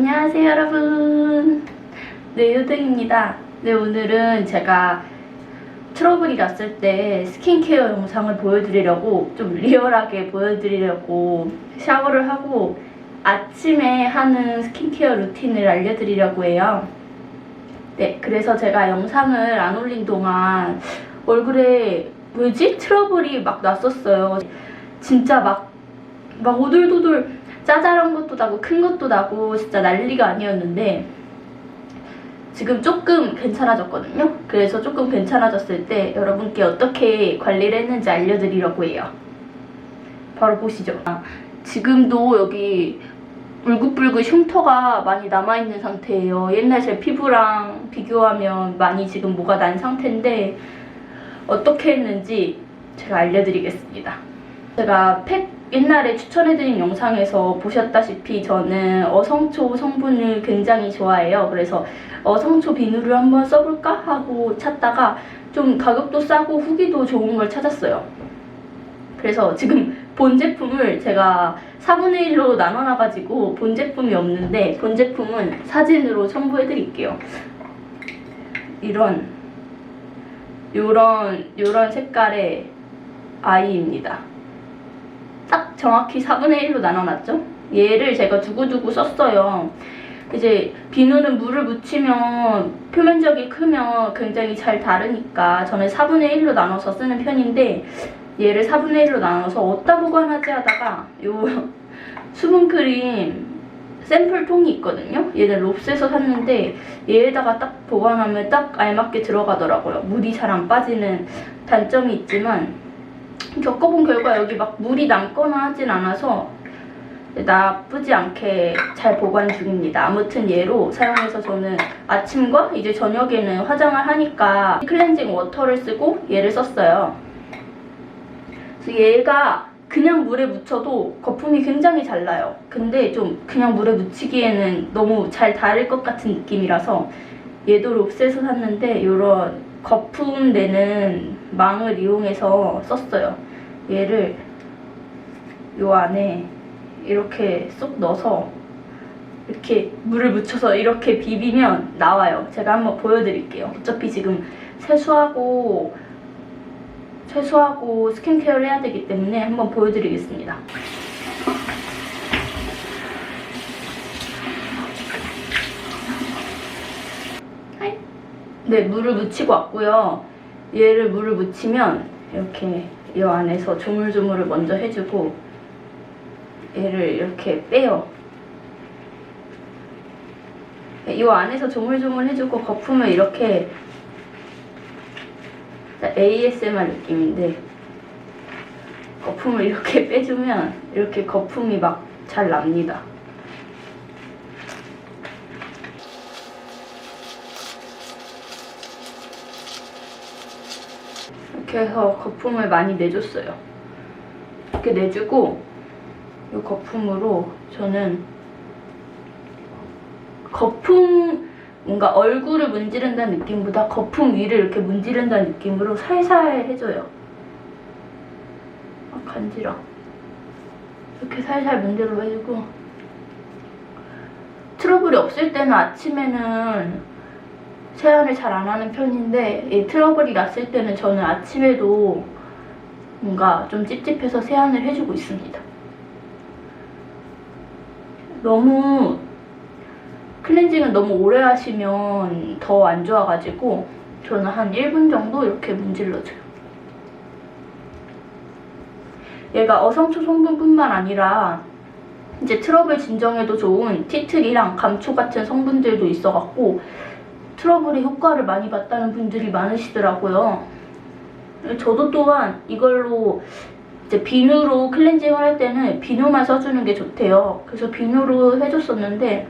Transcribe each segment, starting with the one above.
안녕하세요 여러분. 네 효등입니다. 네 오늘은 제가 트러블이 났을 때 스킨케어 영상을 보여드리려고 좀 리얼하게 보여드리려고 샤워를 하고 아침에 하는 스킨케어 루틴을 알려드리려고 해요. 네 그래서 제가 영상을 안 올린 동안 얼굴에 뭐지? 트러블이 막 났었어요. 진짜 막, 막 오돌도돌 짜잘한 것도 나고 큰 것도 나고 진짜 난리가 아니었는데 지금 조금 괜찮아졌거든요. 그래서 조금 괜찮아졌을 때 여러분께 어떻게 관리를 했는지 알려드리려고 해요. 바로 보시죠. 아, 지금도 여기 울긋불긋 흉터가 많이 남아있는 상태예요. 옛날 제 피부랑 비교하면 많이 지금 뭐가 난 상태인데 어떻게 했는지 제가 알려드리겠습니다. 제가 팩 옛날에 추천해드린 영상에서 보셨다시피 저는 어성초 성분을 굉장히 좋아해요. 그래서 어성초 비누를 한번 써볼까 하고 찾다가 좀 가격도 싸고 후기도 좋은 걸 찾았어요. 그래서 지금 본 제품을 제가 4분의 1로 나눠놔가지고 본 제품이 없는데 본 제품은 사진으로 첨부해드릴게요. 이런 요런 요런 색깔의 아이입니다. 딱 정확히 4분의 1로 나눠놨죠? 얘를 제가 두고두고 썼어요. 이제 비누는 물을 묻히면 표면적이 크면 굉장히 잘 다르니까 저는 4분의 1로 나눠서 쓰는 편인데 얘를 4분의 1로 나눠서 어디다 보관하지 하다가 요 수분크림 샘플 통이 있거든요. 얘는 롭스에서 샀는데 얘에다가 딱 보관하면 딱 알맞게 들어가더라고요. 물이 잘 안 빠지는 단점이 있지만 겪어본 결과 여기 막 물이 남거나 하진 않아서 나쁘지 않게 잘 보관 중입니다. 아무튼 얘로 사용해서 저는 아침과 이제 저녁에는 화장을 하니까 클렌징 워터를 쓰고 얘를 썼어요. 그래서 얘가 그냥 물에 묻혀도 거품이 굉장히 잘 나요. 근데 좀 그냥 물에 묻히기에는 너무 잘 다를 것 같은 느낌이라서 얘도 롭스에서 샀는데 이런 거품 내는 망을 이용해서 썼어요. 얘를 요 안에 이렇게 쏙 넣어서 이렇게 물을 묻혀서 이렇게 비비면 나와요. 제가 한번 보여드릴게요. 어차피 지금 세수하고 세수하고 스킨케어를 해야 되기 때문에 한번 보여드리겠습니다. 네, 물을 묻히고 왔고요. 얘를 물을 묻히면 이렇게 이 안에서 조물조물을 먼저 해주고 얘를 이렇게 빼요. 이 안에서 조물조물 해주고 거품을 이렇게 ASMR 느낌인데 거품을 이렇게 빼주면 이렇게 거품이 막 잘 납니다. 이렇게 해서 거품을 많이 내줬어요. 이렇게 내주고 이 거품으로 저는 거품 뭔가 얼굴을 문지른다는 느낌보다 거품 위를 이렇게 문지른다는 느낌으로 살살 해줘요. 아, 간지러. 이렇게 살살 문질러 해주고 트러블이 없을 때는 아침에는 세안을 잘 안 하는 편인데 이 트러블이 났을 때는 저는 아침에도 뭔가 좀 찝찝해서 세안을 해주고 있습니다. 너무 클렌징을 너무 오래 하시면 더 안 좋아가지고 저는 한 1분 정도 이렇게 문질러줘요. 얘가 어성초 성분뿐만 아니라 이제 트러블 진정에도 좋은 티트리랑 감초 같은 성분들도 있어갖고 트러블의 효과를 많이 봤다는 분들이 많으시더라고요. 저도 또한 이걸로 이제 비누로 클렌징을 할 때는 비누만 써주는 게 좋대요. 그래서 비누로 해줬었는데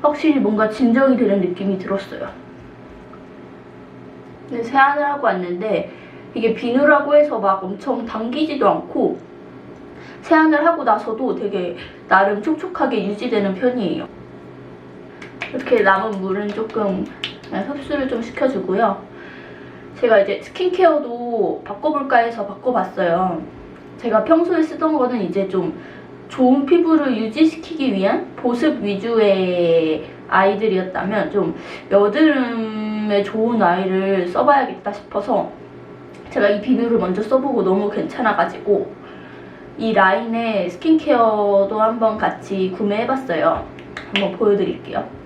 확실히 뭔가 진정이 되는 느낌이 들었어요. 세안을 하고 왔는데 이게 비누라고 해서 막 엄청 당기지도 않고 세안을 하고 나서도 되게 나름 촉촉하게 유지되는 편이에요. 이렇게 남은 물은 조금 흡수를 좀 시켜주고요. 제가 이제 스킨케어도 바꿔볼까 해서 바꿔봤어요. 제가 평소에 쓰던 거는 이제 좀 좋은 피부를 유지시키기 위한 보습 위주의 아이들이었다면 좀 여드름에 좋은 아이를 써봐야겠다 싶어서 제가 이 비누를 먼저 써보고 너무 괜찮아가지고 이 라인의 스킨케어도 한번 같이 구매해봤어요. 한번 보여드릴게요.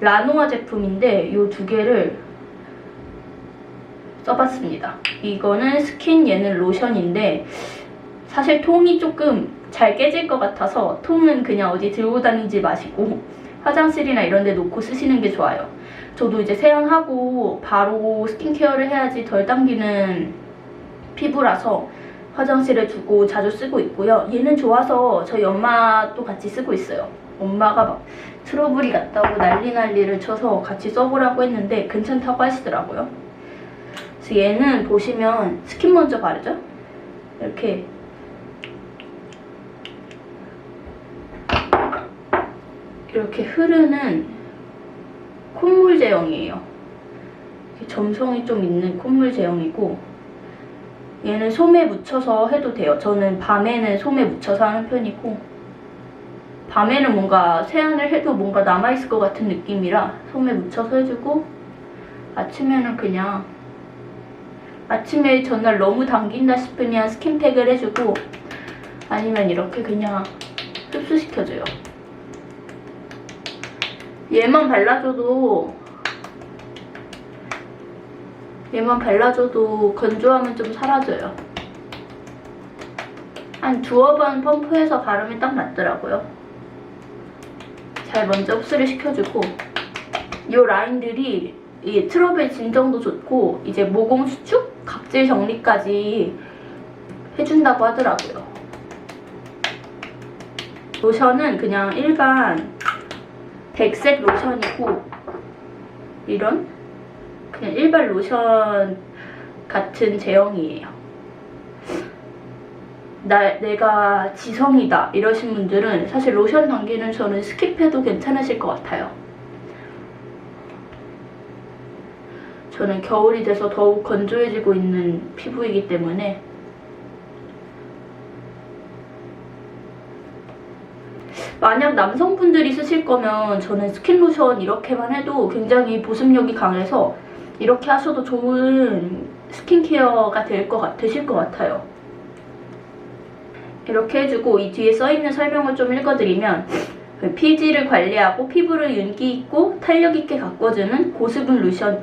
라노아 제품인데 이 두 개를 써봤습니다. 이거는 스킨 얘는 로션인데 사실 통이 조금 잘 깨질 것 같아서 통은 그냥 어디 들고 다니지 마시고 화장실이나 이런 데 놓고 쓰시는 게 좋아요. 저도 이제 세안하고 바로 스킨케어를 해야지 덜 당기는 피부라서 화장실에 두고 자주 쓰고 있고요. 얘는 좋아서 저희 엄마도 같이 쓰고 있어요. 엄마가 막 트러블이 났다고 난리 난리를 쳐서 같이 써보라고 했는데 괜찮다고 하시더라고요. 그래서 얘는 보시면 스킨 먼저 바르죠? 이렇게 이렇게 흐르는 콧물 제형이에요. 점성이 좀 있는 콧물 제형이고 얘는 솜에 묻혀서 해도 돼요. 저는 밤에는 솜에 묻혀서 하는 편이고 밤에는 뭔가 세안을 해도 뭔가 남아있을 것 같은 느낌이라 솜에 묻혀서 해주고 아침에는 그냥 아침에 전날 너무 당긴다 싶으면 스킨팩을 해주고 아니면 이렇게 그냥 흡수시켜줘요. 얘만 발라줘도 얘만 발라줘도 건조함은 좀 사라져요. 한 두어 번 펌프해서 바르면 딱 맞더라고요. 잘 먼저 흡수를 시켜주고 이 라인들이 이 트러블 진정도 좋고 이제 모공 수축, 각질 정리까지 해준다고 하더라고요. 로션은 그냥 일반 백색 로션이고 이런 그냥 일반 로션 같은 제형이에요. 나, 내가 지성이다 이러신 분들은 사실 로션 단계는 저는 스킵해도 괜찮으실 것 같아요. 저는 겨울이 돼서 더욱 건조해지고 있는 피부이기 때문에 만약 남성분들이 쓰실 거면 저는 스킨로션 이렇게만 해도 굉장히 보습력이 강해서 이렇게 하셔도 좋은 스킨케어가 될 것 같, 되실 것 같아요. 이렇게 해주고 이 뒤에 써있는 설명을 좀 읽어드리면 그 피지를 관리하고 피부를 윤기 있고 탄력 있게 가꿔주는 고수분 로션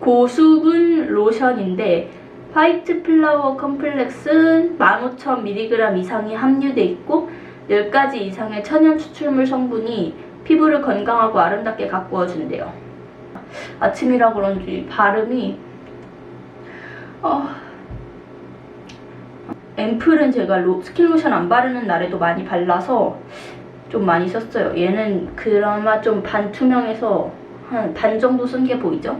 고수분 로션인데 화이트 플라워 컴플렉스 15,000mg 이상이 함유돼 있고 10가지 이상의 천연 추출물 성분이 피부를 건강하고 아름답게 가꾸어 준대요. 아침이라 그런지 발음이 어... 앰플은 제가 로, 스킨 로션 안 바르는 날에도 많이 발라서 좀 많이 썼어요. 얘는 그나마 좀 반투명해서 한 반 정도 쓴 게 보이죠?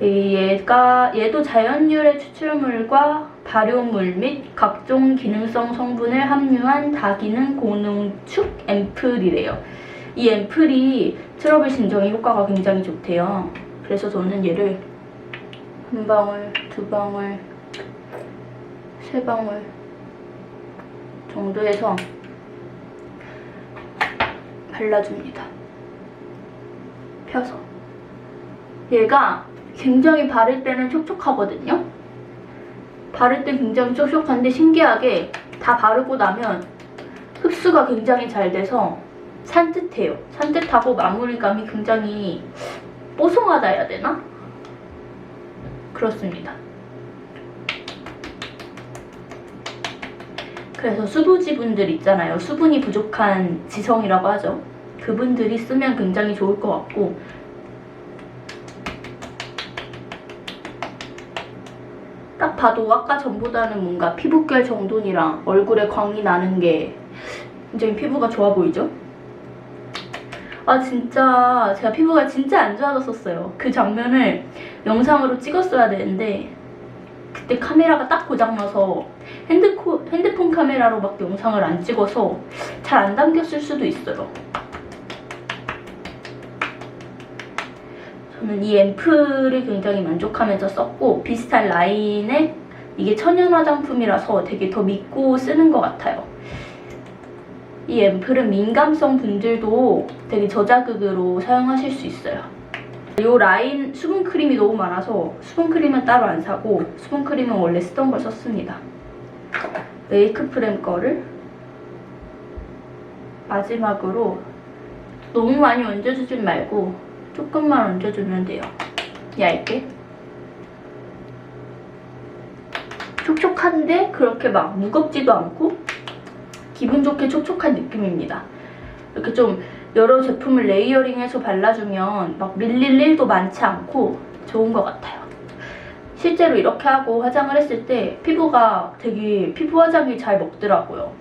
이 얘가 얘도 자연유래 추출물과 발효물 및 각종 기능성 성분을 함유한 다기능 고농축 앰플이래요. 이 앰플이 트러블 진정에 효과가 굉장히 좋대요. 그래서 저는 얘를 한 방울, 두 방울, 세 방울 정도 해서 발라줍니다. 펴서. 얘가 굉장히 바를 때는 촉촉하거든요. 바를 때 굉장히 촉촉한데 신기하게 다 바르고 나면 흡수가 굉장히 잘 돼서 산뜻해요. 산뜻하고 마무리감이 굉장히 뽀송하다 해야 되나? 그렇습니다. 그래서 수부지 분들 있잖아요. 수분이 부족한 지성이라고 하죠. 그분들이 쓰면 굉장히 좋을 것 같고 딱 봐도 아까 전보다는 뭔가 피부결 정돈이랑 얼굴에 광이 나는 게 굉장히 피부가 좋아 보이죠? 아 진짜 제가 피부가 진짜 안 좋아졌었어요. 그 장면을 영상으로 찍었어야 되는데 그때 카메라가 딱 고장나서 핸드코, 핸드폰 카메라로밖에 영상을 안 찍어서 잘 안 담겼을 수도 있어요. 저는 이 앰플을 굉장히 만족하면서 썼고 비슷한 라인의 이게 천연 화장품이라서 되게 더 믿고 쓰는 것 같아요. 이 앰플은 민감성 분들도 되게 저자극으로 사용하실 수 있어요. 이 라인 수분크림이 너무 많아서 수분크림은 따로 안 사고 수분크림은 원래 쓰던 걸 썼습니다. 메이크프렘 거를 마지막으로 너무 많이 얹어주지 말고 조금만 얹어주면 돼요. 얇게. 촉촉한데 그렇게 막 무겁지도 않고 기분 좋게 촉촉한 느낌입니다. 이렇게 좀 여러 제품을 레이어링해서 발라주면 막 밀릴 일도 많지 않고 좋은 것 같아요. 실제로 이렇게 하고 화장을 했을 때 피부가 되게 피부 화장이 잘 먹더라고요.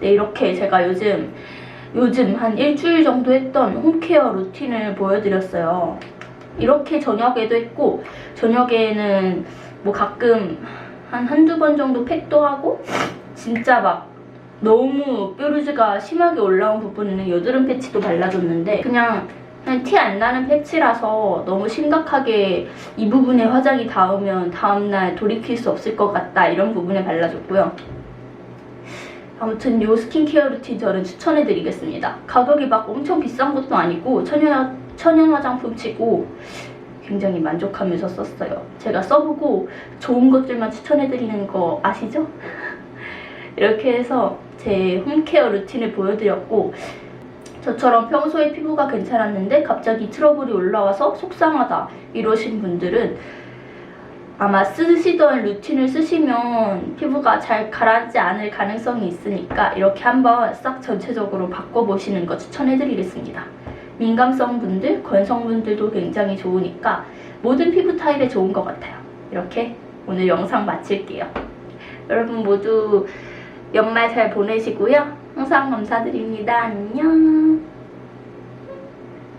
네, 이렇게 제가 요즘 요즘 한 일주일 정도 했던 홈케어 루틴을 보여드렸어요. 이렇게 저녁에도 했고 저녁에는 뭐 가끔 한 한두 번 정도 팩도 하고 진짜 막 너무 뾰루지가 심하게 올라온 부분에는 여드름 패치도 발라줬는데 그냥 티 안 나는 패치라서 너무 심각하게 이 부분에 화장이 닿으면 다음날 돌이킬 수 없을 것 같다 이런 부분에 발라줬고요. 아무튼 요 스킨케어 루틴 저는 추천해드리겠습니다. 가격이 막 엄청 비싼 것도 아니고 천연, 천연 화장품 치고 굉장히 만족하면서 썼어요. 제가 써보고 좋은 것들만 추천해드리는 거 아시죠? 이렇게 해서 제 홈케어 루틴을 보여드렸고 저처럼 평소에 피부가 괜찮았는데 갑자기 트러블이 올라와서 속상하다 이러신 분들은 아마 쓰시던 루틴을 쓰시면 피부가 잘 가라앉지 않을 가능성이 있으니까 이렇게 한번 싹 전체적으로 바꿔보시는 거 추천해드리겠습니다. 민감성 분들, 건성 분들도 굉장히 좋으니까 모든 피부 타입에 좋은 것 같아요. 이렇게 오늘 영상 마칠게요. 여러분 모두 연말 잘 보내시고요. 항상 감사드립니다. 안녕.